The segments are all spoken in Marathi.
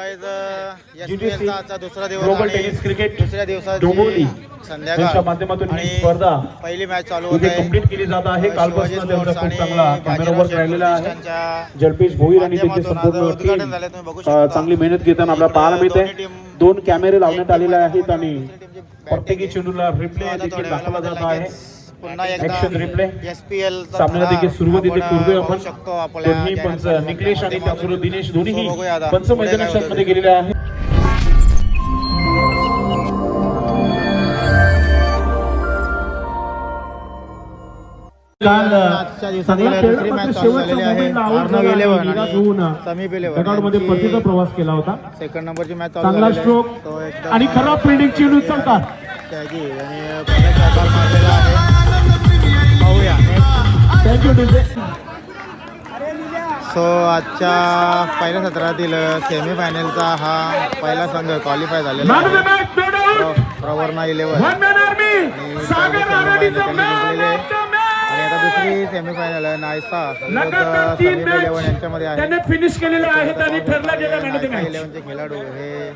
आजचा दुसरा दिवस क्रिकेट दुसऱ्या दिवसाची संध्याकाळ स्पर्धा पहिली मॅच चालू होत कंप्लीट केली जात आहे. कालपासून त्यांचा खूप चांगला राहिलेला जलपेश भोईर आणि त्यांची संपूर्ण टीम. चांगली मेहनत घेताना आपल्याला पाहायला मिळते. दोन कॅमेरे लावण्यात आलेले आहेत आणि प्रत्येकी चेंडूला रिप्ले देखील दाखवला जात आहे. पुन्हा. एकदा शकतो आपल्या निकलेश आणि दिनेश. पंच. गेलेले आहे काल आजच्या दुसरी मॅच झालेली आहे अर्णव इलेव्हन आणि समीपमध्ये प्रवास केला होता सेकंड नंबरची मॅच चांगला. स्ट्रोक आणि खराब फिल्डिंग चेंडू चौकार त्यागी आणि मारलेला आहे पाहूया. थँक्यू सो आजच्या पहिल्या सत्रातील सेमी फायनलचा हा पहिला संघ क्वालिफाय झालेला प्रवर्णा इलेव्हन आणि आता दुसरी सेमीफायनल आहे नायसा इलेव्हन यांच्यामध्ये आहे. फिनिश केलेले आहेत आणि ठरला गेला नायसा मॅच इलेव्हनचे खेळाडू हे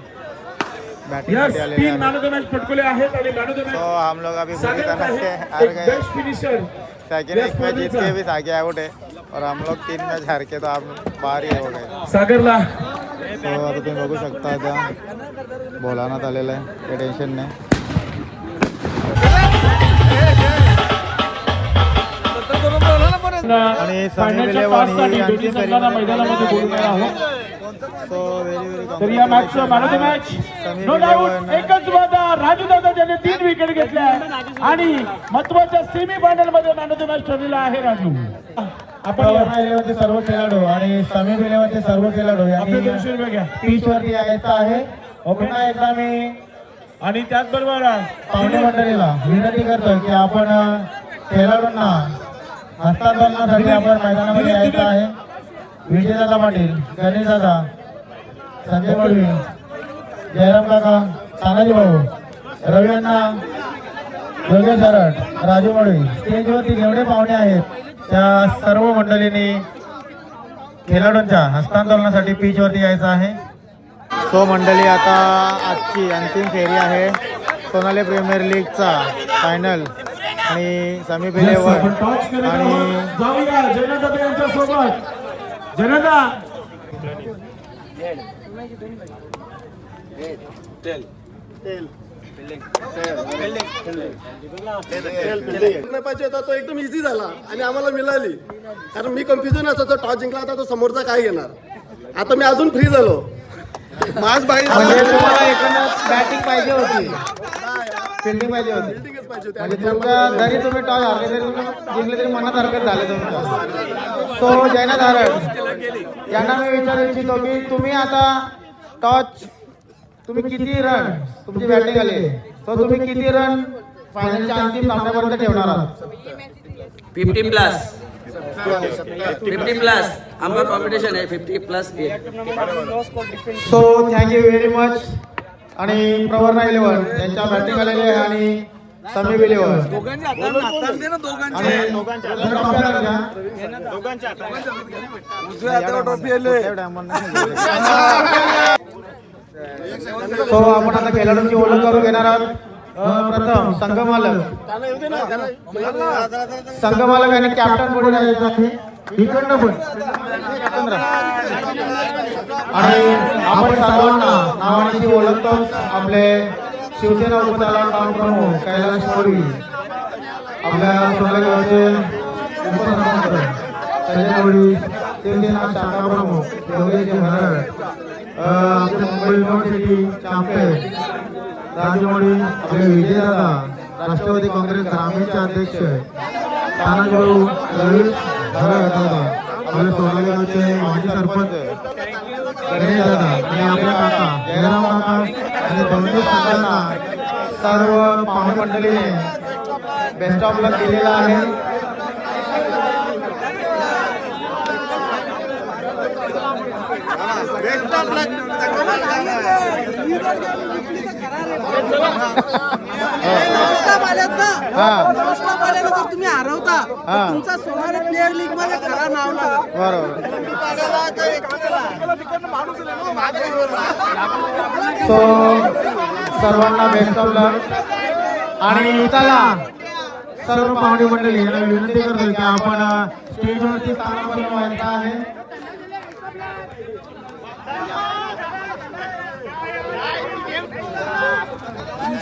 यस तीन आहेत. मॅन ऑफ द मॅच पटकवले आहेत आणि मॅन ऑफ द तो हम लोग अभी पूरी तरह से हार गए. बेस्ट फिनिशर सेकंड Yes, एक मैच जीत के. भी आगे आउट है और हम लोग तीन मैच हार के तो हम बाहर ही हो गए। सागरला. तो आता तुम्ही बघू शकता आता बोलावण्यात आलेलं आहे त्या टेन्शनने आणि सनी विलेवानी यांची मैदानामध्ये बोलून आहोत तर या match man of the match no doubt एकच वादा राजू दादा ज्याने तीन विकेट घेतल्या. आणि महत्त्वाच्या सेमी फायनलमध्ये मॅन ऑफ द मॅच ठरलेला आहे राजू. आपण. इलेव्हनचे सर्व खेळाडू आणि समीप इलेव्हनचे सर्व खेळाडू आपले यांनी दोनशे रुपये घ्या. पिच वरती यायचं आहे. पुन्हा एकदा मी? आणि त्याचबरोबर पाहुणे मंडळीला विनंती करतोय की आपण खेळाडूंना हस्तांतरणासाठी आपण मैदानामध्ये यायचं आहे. विजयदादा पाटील गणेश दादा संजय मडवी जयराम काका तानाजी भाऊ रवी अण्णा योगेश सरट राजू मडवी स्टेजवरती जेवढे पाहुणे आहेत त्या सर्व मंडळींनी खेळाडूंच्या हस्तांतरणासाठी पिच वरती यायचं आहे. सो मंडळी आता आजची अंतिम फेरी आहे. सोनाली प्रीमियर लीगचा फायनल आणि टॉच करत आणि जाऊया यांच्या सोबत पाहिजे होता तो एकदम इझी झाला आणि आम्हाला मिळाली. कारण मी कन्फ्युजन असायचो टॉस जिंकला आता तो समोरचा काय घेणार? आता मी अजून फ्री झालो. माझ बाहेर म्हणजे बॅटिंग पाहिजे होती. फिल्डिंग पाहिजे होती. होती. म्हणजे जरी तुम्ही टॉस हारले तरी तुम्ही जिंकले तरी मनात हरकत झाले तुमचं सो जयना धारक यांना मी विचारू इच्छितो की तुम्ही आता टॉच तुम्ही किती रन तुमची बॅटिंग आली सो तुम्ही किती रन फायनलच्या अंतिम सामन्यापर्यंत ठेवणार आहात? फिफ्टी प्लस फिफ्टी प्लस आमका कॉम्पिटिशन आहे fifty plus so thank you very much आणि प्रवर्णा इलेव्हन यांच्या बॅटिंग आलेली आहे आणि इलेव्हन आणि सो आपण आता खेळाडूंची ओळख करून घेणार आहोत. प्रथम संघ मालक संघ मालक आणि कॅप्टन पुढे इकडनं पण. आणि आपण सर्वांना नावानिशी ओळखतो आपले शिवसेना उपदला काम प्रमुख कैलाश मोरी आपल्या सोलागावचे उपसरपंच संजय मोडवी शिवसेना शाखा प्रमुख योगेश भरड आपले मुंबई युनिव्हर्सिटी चॅम्पियन राजू मोडी आपले विजयदादा राष्ट्रवादी काँग्रेस ग्रामीणचे अध्यक्ष तानाजी भाऊ रवी भरड आपले सोलागावचे माजी सरपंच गणेश दादा आणि आपल्या काका जयराम काका आणि बंधू संघांना सर्व पाहुणे मंडळीने बेस्ट ऑफ लक दिलेला आहे. बेस्ट ऑफ लक तुम्ही हरवता तुमचा सोनारी प्लेअर लीगमध्ये खरा नाव बरोबर सो सर्वांना भेटवलं. आणि चला सर्व पाहुणे मंडळी यांना विनंती करतो की आपण स्टेजवरती स्थानावर व्हायचं आहे.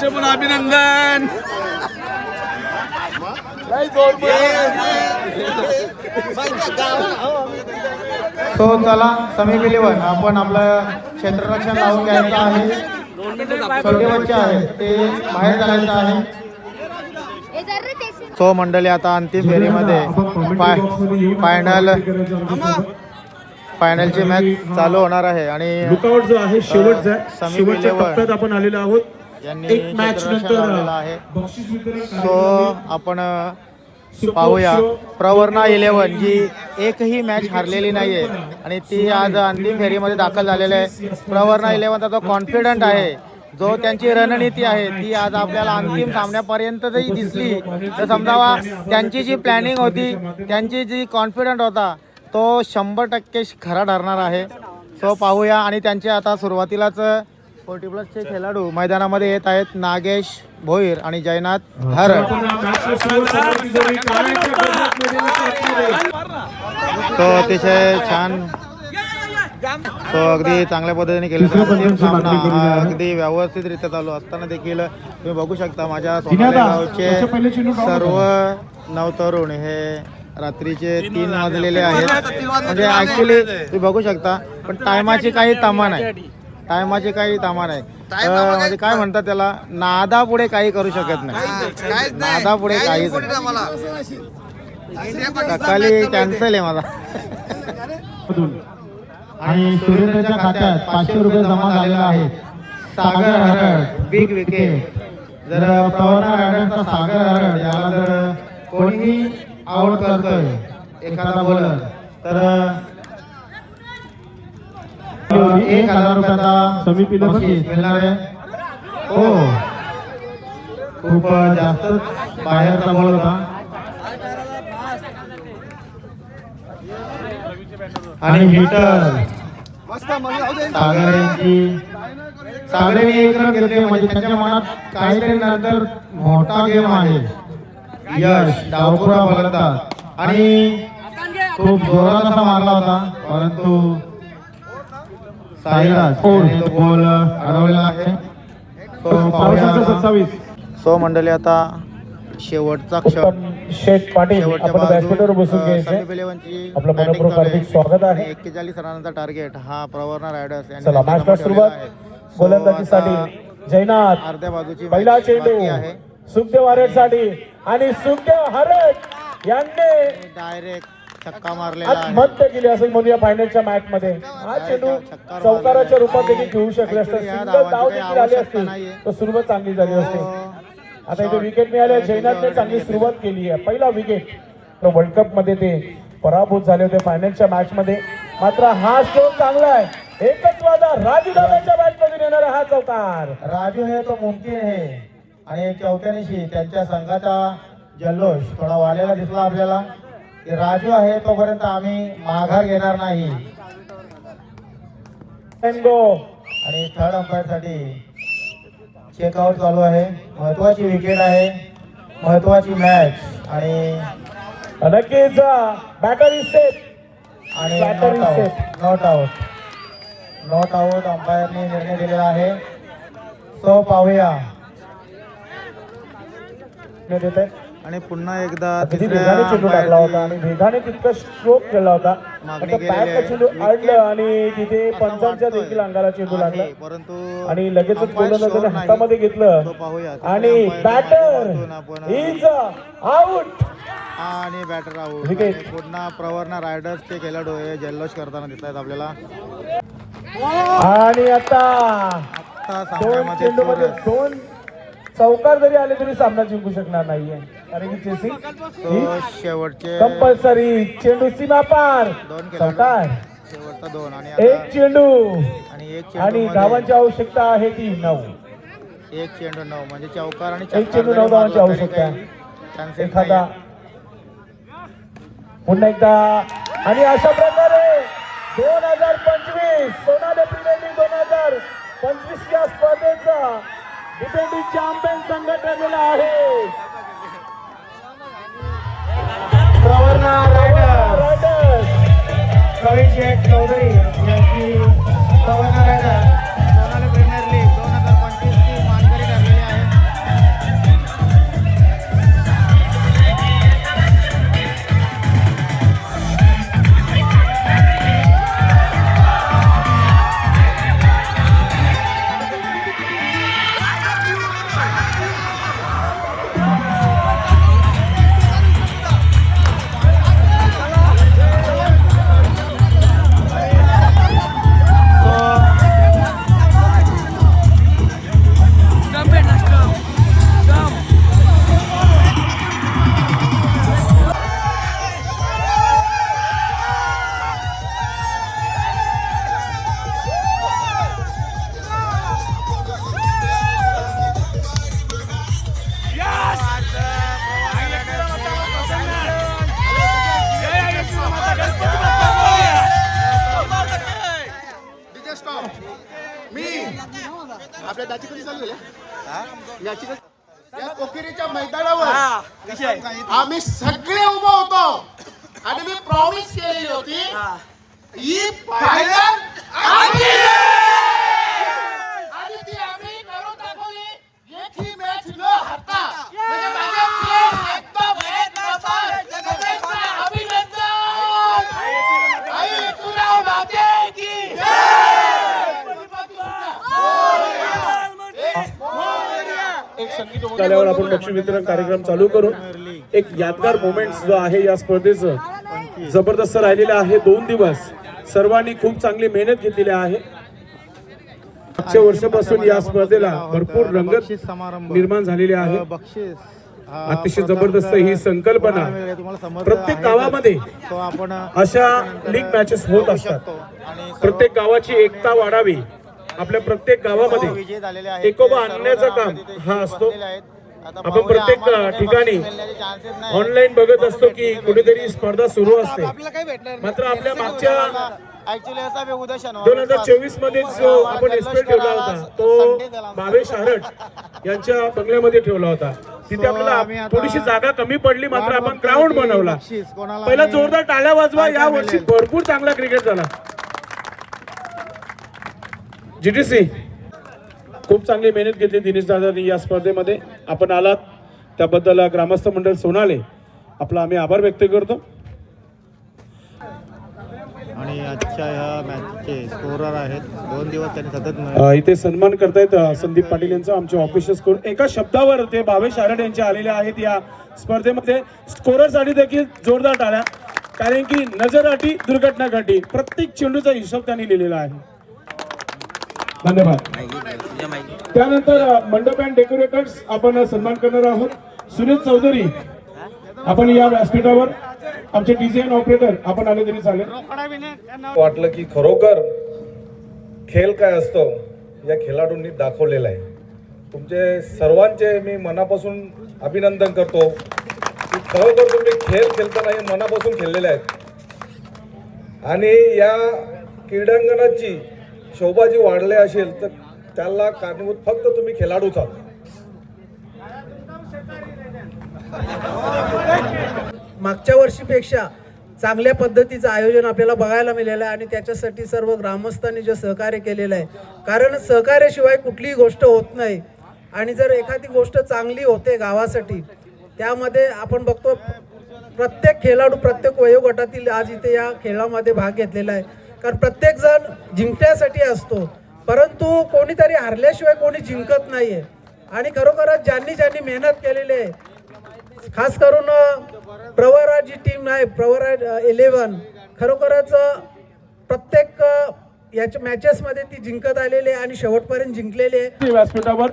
तुमचे पण अभिनंदन. सो चला समीप इलेवन आपण आपलं क्षेत्ररक्षण लावून घ्यायचं आहे. छोटे बच्चे आहेत ते बाहेर जायचं आहे. सो मंडळी आता अंतिम फेरीमध्ये फाय फायनल फायनलची मॅच चालू होणार आहे. आणि लुकआउट जो आहे शेवटचा आहे. समी शेवटच्या विलेवर टप्प्यात आपण आलेलो आहोत. यांनी क्षेत्ररक्षण लावलेलं आहे. सो आपण पाहूया. प्रवर्णा इलेव्हन जी एकही मॅच हारलेली नाहीये आणि ती आज अंतिम फेरीमध्ये दाखल झालेली आहे. प्रवर्णा इलेव्हनचा जो कॉन्फिडंट आहे. जो त्यांची रणनीती आहे ती आज आपल्याला अंतिम सामन्यापर्यंत जरी दिसली. तर समजावा त्यांची जी प्लॅनिंग होती त्यांची जी कॉन्फिडंट होता तो शंभर टक्के खरा ठरणार आहे. सो पाहूया आणि त्यांचे आता सुरुवातीलाच फोर्टी प्लसचे खेळाडू मैदानामध्ये येत आहेत. नागेश भोईर आणि जयनाथमध्ये तो अतिशय छान. तो अगदी चांगल्या पद्धतीने केलं सामना. अगदी व्यवस्थितरित्या चालू असताना देखील तुम्ही बघू शकता माझ्या गावचे सर्व नवतरुण हे रात्रीचे तीन वाजलेले आहेत. म्हणजे ऍक्च्युली तुम्ही बघू शकता पण टायमाची काही तमा नाही. टायमाची काही तमा नाही. म्हणजे काय म्हणतात त्याला नादा पुढे काही करू शकत नाही. नादा पुढे काहीच नाही. सकाळी कॅन्सल आहे माझा. आणि सुरेंद्रच्या खात्यात पाचशे रुपये जमा झालेला आहे सागर हरड. बिग विकेट जर प्रवरा रायडरचा सागर हरड याला जर कोणीही आउट करतोय एखादा बॉलर तर एक हजार रुपयाचा समिती बक्षीस मिळणार आहे. हो. खूप जास्त बाहेरचा बॉल होता. आणि हिटर सागर यांची सागर यांनी एक रन घेतले म्हणजे त्यांच्या मनात काहीतरी नंतर मोठा गेम आहे. यश डावपुरा फलंदाज. आणि खूप जोरात मारला होता परंतु साईराज यांनी तो बॉल अडवलेला आहे तो पाहूया आता. सो मंडळी आता शेवटचा क्षण. शेठ पाटील शेवटच्या आपण व्यासपीठावर बसून घ्यायचे. आपलं मनपूर्वक. हार्दिक स्वागत आहे. 41 रनांचा टार्गेट हा प्रवर्णा रायडर्स चला समोर सुरुवात. गोलंदाजीसाठी जयनाथ. अर्ध्या बाजूची पहिला चेंडू. आहे. सुखदेव हरडसाठी आणि सुखदेव हरड यांनी डायरेक्ट छक्का मारलेला आहे. आत्महत्या केली असं म्हणूया फायनलच्या मॅच मध्ये. हा चेंडू चौकाराच्या रूपात देखील घेऊ शकले असते. Actually या सिंगल धावांची धाव काही देखील आली आवश्यकता असती. नाहीये. तर सुरुवात चांगली झाली असते. So, आता इथे विकेट मिळाले या जयनाथने चेंडूवर चांगली. सुरुवात केली आहे. पहिला विकेट तर वर्ल्ड कपमध्ये ते पराभूत झाले होते फायनलच्या मॅच मध्ये. मात्र हा स्ट्रोक चांगला आहे. एकच वादा. राजू दादाच्या बॅट मधून येणारा हा चौकार. राजू हे तो मुमकिन आहे. आणि चौथ्यानिशी त्यांच्या संघाचा जल्लोष थोडा वाढलेला दिसला आपल्याला. की राजू आहे तोपर्यंत आम्ही माघार घेणार नाही. आणि थर्ड अंपायरसाठी चेकआउट चालू आहे. महत्वाची विकेट आहे. महत्वाची मॅच आणि नक्कीच बॅटर सेफ आणि नॉट आउट नॉट आउट अंपायरने निर्णय दिलेला आहे. सो पाहूया. देत आहे आणि पुन्हा एकदा टाकला होता आणि वेगाने तितका स्ट्रोक केला होता. आणि तिथे पंचांच्या. देखील अंगाला चेंडू लागला. परंतु आणि लगेचच umpire गोलंदाजाने. हातामध्ये घेतलं. आणि बॅटर इज आउट आणि बॅटर. आणि पुन्हा प्रवर्णा रायडर्सचे खेळाडू हे जल्लोष करताना दिसत आहेत आपल्याला. आणि आता दोन सामन्यामध्ये चेंडू मध्ये चौरस. दोन चौकार जरी आले तरी सामना जिंकू शकणार नाहीये. शेवटचे कंपल्सरी चेंडू सीमा पार. दोन खेळाडू. चौकार शेवटचा दोन आणि एक चेंडू. आणि एक आणि चेंडू धावांची आवश्यकता आहे ती नऊ. एक चेंडू नऊ. म्हणजे चौकार आणि एक चेंडू नऊ धावांची आवश्यकता एखादा. पुन्हा एकदा. आणि अशा प्रकारे दोन हजार पंचवीस सोनाले प्रीमियर लीग दोन हजार पंचवीस या स्पर्धेचा डिफेंडिंग चॅम्पियन संघ ठरलेला आहे. Pravarna riders riders. Pravin Sheth Chaudhari यांची प्रवर्णा आल्यावर आपण बक्षीस वितरण कार्यक्रम चालू करू एक यादगार मोमेंट जो आहे या स्पर्धेचं जबरदस्त राहिलेलं आहे. दोन दिवस सर्वांनी खूप चांगली मेहनत घेतलेली आहे. मागच्या वर्षापासून या स्पर्धेला भरपूर रंगत निर्माण झालेली आहे. अतिशय जबरदस्त ही संकल्पना प्रत्येक गावामध्ये अशा लीग मॅचेस होत असतात. प्रत्येक गावाची एकता वाढावी. आपल्या प्रत्येक गावामध्ये सर्व आणण्याचं काम हा असतो. आपण प्रत्येक ठिकाणी. ऑनलाईन बघत असतो की कुठेतरी स्पर्धा सुरू असते. मात्र आपल्या मागच्या दोन हजार चोवीसमध्ये जो आपण एक्सपेक्ट ठेवला होता तो. भावेश हारट यांच्या बंगल्यामध्ये ठेवला होता. तिथे आपल्याला थोडीशी जागा कमी पडली मात्र आपण ग्राउंड बनवला. पहिला जोरदार टाळ्या वाजवा. या वर्षी? भरपूर चांगला क्रिकेट झाला. जीटीसी खूप चांगली मेहनत घेतली दिनेश दादांनी या स्पर्धेमध्ये. आपण आलात. त्याबद्दल ग्रामस्थ मंडळ सोनाले आपला आम्ही आभार व्यक्त करतो. आणि आजच्या ह्या मॅचचे स्कोरर आहेत. दोन दिवस त्यांनी सतत इथे सन्मान करतायत संदीप पाटील यांचा आमचे ऑफिशियल स्कोर एका शब्दावर ते भावेश आरड यांचे आलेले आहेत या स्पर्धेमध्ये. स्कोररसाठी देखील जोरदार टाळ्या. कारण की नजर अटी दुर्घटना घटी प्रत्येक चेंडूचा हिशोब त्यांनी लिहिलेला आहे. धन्यवाद. त्यानंतर मंडप अँड डेकोरेटर्स आपण सन्मान करणार आहोत. सुनील चौधरी आपण या व्यासपीठावर आमचे डिझाईन ऑपरेटर आपण आले तरी चालेल. वाटलं की खरोखर खेळ काय असतो या खेळाडूंनी दाखवलेला आहे. तुमचे सर्वांचे मी मनापासून अभिनंदन करतो. की खरोखर तुम्ही खेळ खेळताना हे मनापासून खेळलेले आहेत. आणि या क्रीडांगणाची शोभा जी वाढले असेल तर त्याला कारणीभूत फक्त तुम्ही खेळाडूच आहात मागच्या वर्षीपेक्षा चांगल्या पद्धतीचं आयोजन आपल्याला बघायला मिळालं आहे आणि त्याच्यासाठी सर्व ग्रामस्थांनी जे सहकार्य केलेलं आहे. कारण सहकार्याशिवाय कुठलीही गोष्ट होत नाही. आणि जर एखादी गोष्ट चांगली होते गावासाठी त्यामध्ये आपण बघतो प्रत्येक खेळाडू प्रत्येक वयोगटातील आज इथे या खेळामध्ये भाग घेतलेला आहे. कारण प्रत्येक जण जिंकण्यासाठी असतो. परंतु कोणीतरी हारल्याशिवाय कोणी जिंकत नाहीये. आणि खरोखरच ज्यांनी ज्यांनी मेहनत केलेली आहे खास करून प्रवरा जी टीम आहे प्रवरा इलेव्हन खरोखरच प्रत्येक याच्या मॅचेसमध्ये ती जिंकत आलेली आहे आणि शेवटपर्यंत जिंकलेली आहे. व्यासपीठावर.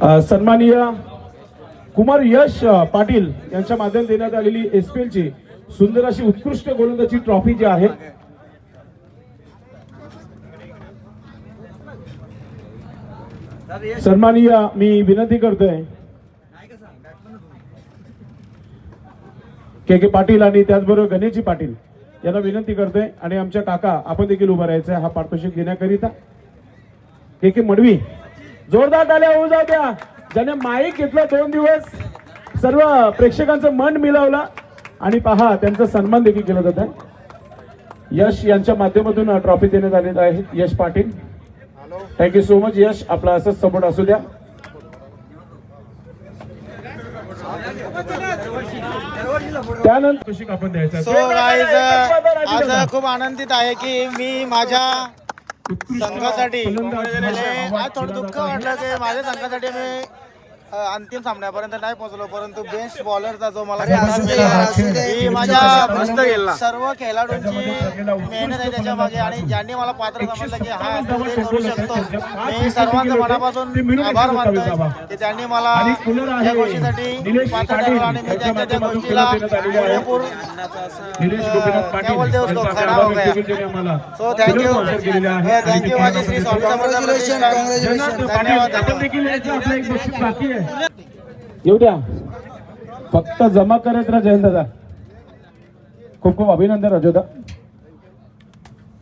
अ, सन्माननीय कुमार यश पाटील यांच्या माध्यम देण्यात आलेली एसपीएलची सुंदर अशी उत्कृष्ट गोलंदाजी ट्रॉफी जी आहे. सन्मानीय मी विनंती करतोय. के के पाटील आणि त्याचबरोबर गणेशजी पाटील यांना विनंती करतोय. आणि आमच्या काका आपण देखील उभा राहायचंय हा पारितोषिक घेण्याकरिता के के मडवी जोरदार टाळ्या होऊ जाऊ द्या. ज्याने माईक घेतलं दोन दिवस सर्व प्रेक्षकांचं मन मिळवलं. आणि पहा त्यांचा सन्मान देखील केला जात. आहे यश यांच्या माध्यमातून ट्रॉफी देण्यात आलेली आहे. Yash Patil. Thank you so much Yash. आपला असंच सपोर्ट असू द्या. त्यानंतर आपण द्यायचा सो गाईज आज खूप आनंदित आहे की मी माझ्या संघासाठी आज थोडं दुःख वाटलं की माझ्या संघासाठी मी अंतिम सामन्यापर्यंत नाही पोहोचलो परंतु बेस्ट बॉलरचा जो मला माझ्या सर्व खेळाडूंची मेहनत आहे त्याच्यामागे आणि ज्यांनी मला पात्र समजलं की हा करू शकतो मी सर्वांचं मनापासून आभार मानतोय की त्यांनी मला या गोष्टीसाठी पात्र ठरवलं आणि मी त्यांच्या त्या गोष्टीला पुरेपूर क्या बोलते हो हो गया. So thank you. थँक्यू माझे श्री स्वामी समर्थ धन्यवाद येऊ द्या. फक्त जमा करत राहा जयंत दादा. खूप खूप अभिनंदन राजोदा.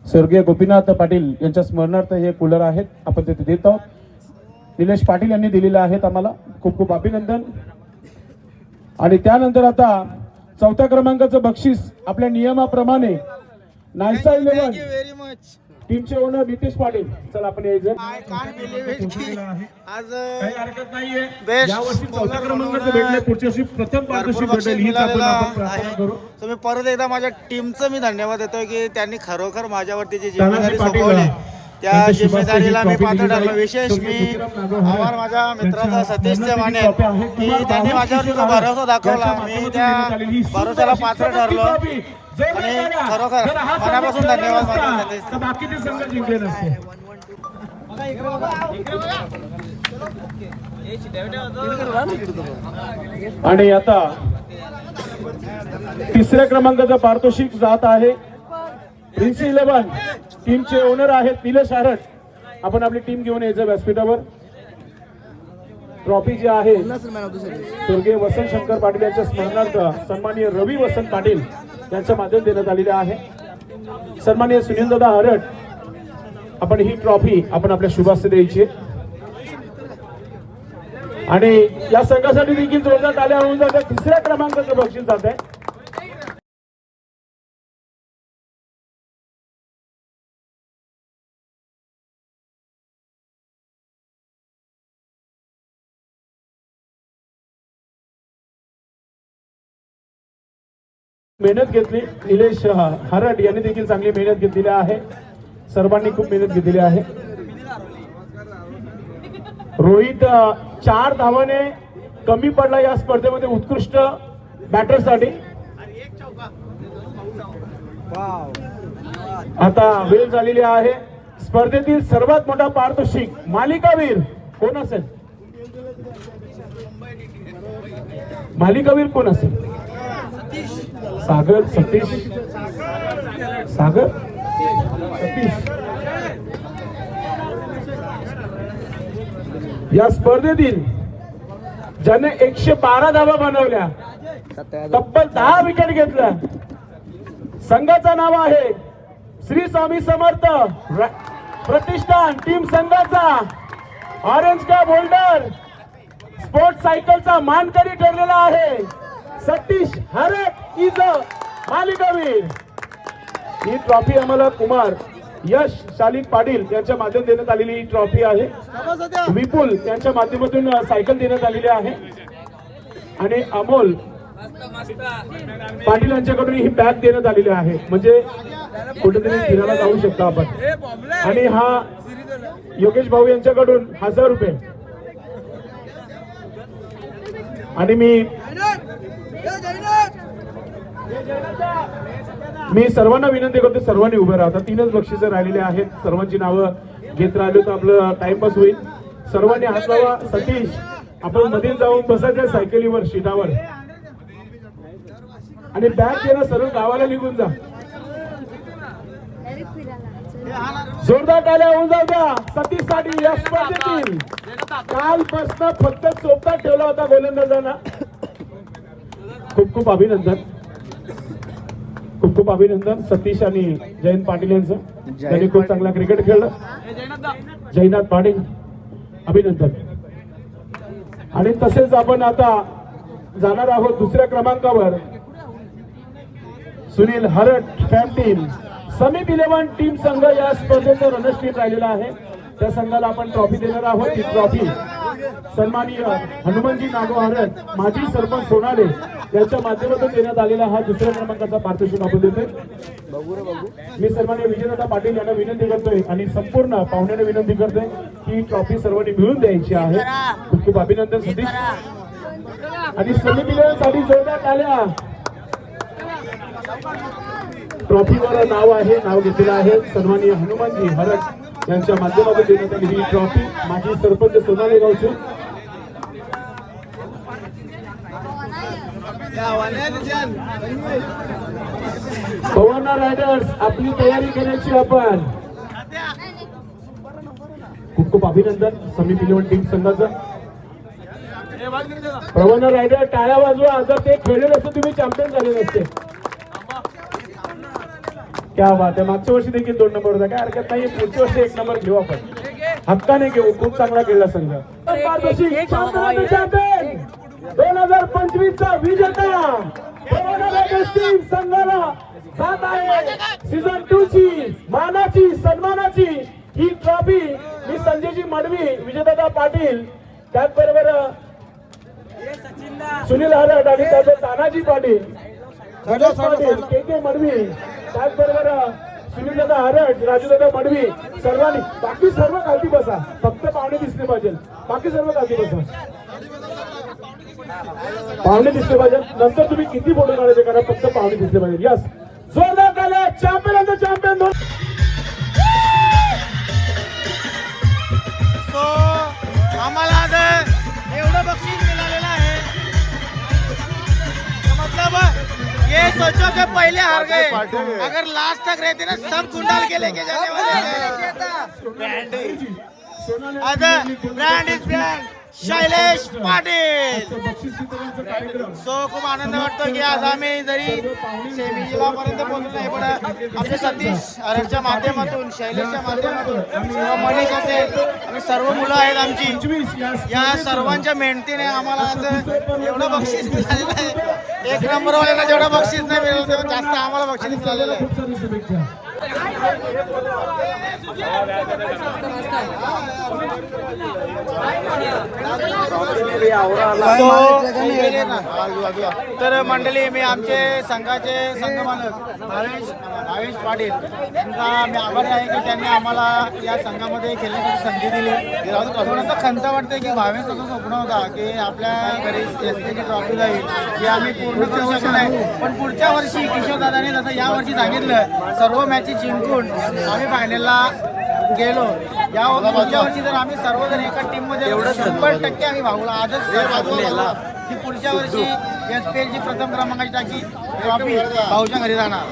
स्वर्गीय गोपीनाथ पाटील यांच्या स्मरणार्थ हे कूलर आहेत. आपण तिथे देत आहोत. निलेश पाटील यांनी दिलेले आहेत आम्हाला. खूप खूप अभिनंदन. आणि त्यानंतर आता चौथ्या क्रमांकाचं बक्षीस आपल्या नियमाप्रमाणे Naysa eleven team owner Nitesh Patil. चला आपण यायचं आज पुढच्या वर्षी प्रथम पारितोषिक मी परत एकदा माझ्या टीमचं मी धन्यवाद देतोय की त्यांनी खरोखर माझ्यावरती जी जिम्मेदारी सोपवली त्या जिम्मेदारीला मी पात्र ठरलो. विशेष मी आभार माझ्या मित्राचा सतीश चव्हाणे. की त्यांनी बाबा माझ्यावर जो शिक्षक भरोसा. दाखवला. मी त्या अशी पात्र ठरलो. आणि. खरोखर मनापासून धन्यवाद बाकीचे संघ जिंकले नसते. आणि आता तिसऱ्या क्रमांकाचं पारितोषिक जात आहे. प्रिन्स इलेव्हन टीमचे ओनर आहेत निलेश आरट. आपण आपली टीम घेऊन यायचं व्यासपीठावर. ट्रॉफी जी आहे स्वर्गीय वसंत शंकर पाटील यांच्या स्मरणार्थ सन्माननीय रवी वसंत पाटील यांच्या माध्यम देण्यात आलेले आहे. सन्मान्य सुनील दादा हरट आपण ही ट्रॉफी आपण आपल्या शुभास्ते द्यायची. आणि या संघासाठी देखील जोरदार आल्या होऊन जाते तिसऱ्या क्रमांकाचं बक्षीस जात आहे मेहनत घेतली. निलेश हरट यांनी देखील चांगली मेहनत घेतलेली आहे. सर्वांनी खूप मेहनत घेतलेली आहे. रोहित चार धावाने कमी पडला या स्पर्धेमध्ये उत्कृष्ट बॅटरसाठी. आता वेळ झालेली आहे. स्पर्धेतील सर्वात मोठा पारितोषिक मालिकावीर कोण असेल? मालिकावीर कोण असेल? सागर सतीश. सागर? सतीश. या स्पर्धेतील ज्याने एकशे बारा धावा बनवल्या तब्बल दहा विकेट घेतल्या. संघाचं नाव आहे श्री स्वामी समर्थ प्रतिष्ठान टीम संघाचा ऑरेंज का होल्डर स्पोर्ट्स सायकलचा मानकरी ठरलेला आहे. सतीश हरट इज अ मालिकावीर. ही ट्रॉफी आम्हाला कुमार यश शालिक पाटील यांच्या माध्यम देण्यात आलेली ही ट्रॉफी आहे. विपुल यांच्या माध्यमातून सायकल देण्यात आलेली आहे. आणि अमोल पाटील यांच्याकडून ही बॅग देण्यात आलेली आहे. म्हणजे कुठेतरी फिरायला जाऊ शकतो आपण. आणि हा योगेश भाऊ यांच्याकडून हजार रुपये. आणि मी मी सर्वांना विनंती करतो सर्वांनी उभे राहता तीनच बक्षिसं राहिलेले आहेत. सर्वांची नावं घेत राहिलो तर आपलं टाइमपास होईल. सर्वांनी हात लावा सतीश आपण मध्ये जाऊन बसायचं सायकलीवर शीटावर. आणि बॅग घेणं सर्व गावाला निघून जा. जोरदार टाळ्या होऊन जाऊ द्या. सतीशसाठी या स्पर्धेतील कालपासून फक्त चोपता ठेवला होता गोलंदाजांना. खूप खूप अभिनंदन. खूप खूप अभिनंदन सतीश आणि जयंत पाटील यांचं. त्यांनी खूप चांगला क्रिकेट खेळलं. जयनाथ पाटील अभिनंदन. आणि तसेच आपण आता जाणार आहोत दुसऱ्या क्रमांकावर. सुनील हरट फॅम टीम समीप इलेव्हन टीम संघ या स्पर्धेचा रनर्स टीम राहिलेला आहे. त्या संघाला आपण ट्रॉफी देणार आहोत. ही ट्रॉफी सन्माननीय हनुमानजी नागो माजी सरपंच सोनाले यांच्या माध्यमातून देण्यात आलेला हा दुसऱ्या क्रमांकाचा पारितोषिक आपण देतोय. मी सन्माननीय विजयदादा पाटील यांना विनंती करतोय आणि संपूर्ण पाहुण्याने विनंती करतोय की ट्रॉफी सर्वांनी मिळून द्यायची आहे. खूप खूप अभिनंदन सतीश. आणि समितीसाठी इलेव्हन जोरदार आल्या ट्रॉफीवर नाव आहे नाव घेतलेलं आहे सन्माननीय हनुमानजी हरट यांच्या माध्यमातून देण्यात आली ही ट्रॉफी माजी सरपंच सोनाली गावचे. पवना रायडर्स आपली तयारी करायची आपण. खूप खूप अभिनंदन. समीप इलेव्हन टीम संघाचं. पवना रायडर टाळ्या वाजवा. जर ते खेळले नसते तुम्ही चॅम्पियन झाले नसते. क्या बात आहे मागच्या वर्षी देखील दोन नंबर होता. काय हरकत नाही पुढच्या वर्षी एक नंबर घेऊ आपण. हक्काने घेऊ खूप चांगला खेळला संघ. दोन हजार पंचवीस चा विजेता पवना रायडर्स टीम संघाला जात आहे. सीझन टू ची मानाची सन्मानाची ही ट्रॉफी मी संजयजी मडवी विजयदादा पाटील त्याचबरोबर सुनील आणि त्याचे तानाजी पाटील के के मडवी त्याचबरोबर सुनीलदादा हरड राजूदादा मडवी सर्वांनी. बाकी सर्व खालती बसा. फक्त पाहुणे दिसले पाहिजे. बाकी सर्व खालती बसा. पाहुणे दिसले पाहिजे. नंतर तुम्ही किती फोटो काढायचे करा फक्त पाहुणे दिसले पाहिजे. यस जोरदार झाले चॅम्पियन चॅम्पियन दोन आम्हाला आज एवढं बक्षीस मिळालेलं आहे. मतलब ये सोचो कि पहले हार गए। अगर लास्ट तक रहते ना सब कुंडल के लेके जाने वाले हैं। Brand is brand Shailesh Patil! So खूप आनंद वाटतो की आज आम्ही जरी सेमीला पर्यंत पोहोचलो नाही पण आमच्या सतीश अरडच्या माध्यमातून शैलेशच्या माध्यमातून किंवा मनीष असेल आणि सर्व मुलं आहेत आमची या सर्वांच्या मेहनतीने आम्हाला आज एवढं बक्षीस मिळालेलं आहे. एक नंबरवाल्यांना जेवढं बक्षीस नाही मिळालं तेवढं जास्त आम्हाला बक्षीस मिळालेलं आहे. तर मंडळी मी आमचे संघाचे संघमालक भावेश भावेश पाटील यांचा मी आभारी आहे की त्यांनी आम्हाला या संघामध्ये खेळण्याची संधी दिली. थोडंसं खंत वाटते की भावेश असं स्वप्न होता की आपल्या घरी एस पीची ट्रॉफी जाईल की आम्ही पूर्ण करू शकत नाही. पण पुढच्या वर्षी किशोर दादाने जसं या वर्षी सांगितलं सर्व मॅचेस जिंकून आम्ही फायनलला गेलो. या पुढच्या वर्षी जर आम्ही सर्वजण एका टीममध्ये शंभर टक्के आम्ही भाऊला आजच की पुढच्या वर्षी एस पी एलची प्रथम क्रमांकाची टाकी ट्रॉफी भाऊच्या घरी जाणार.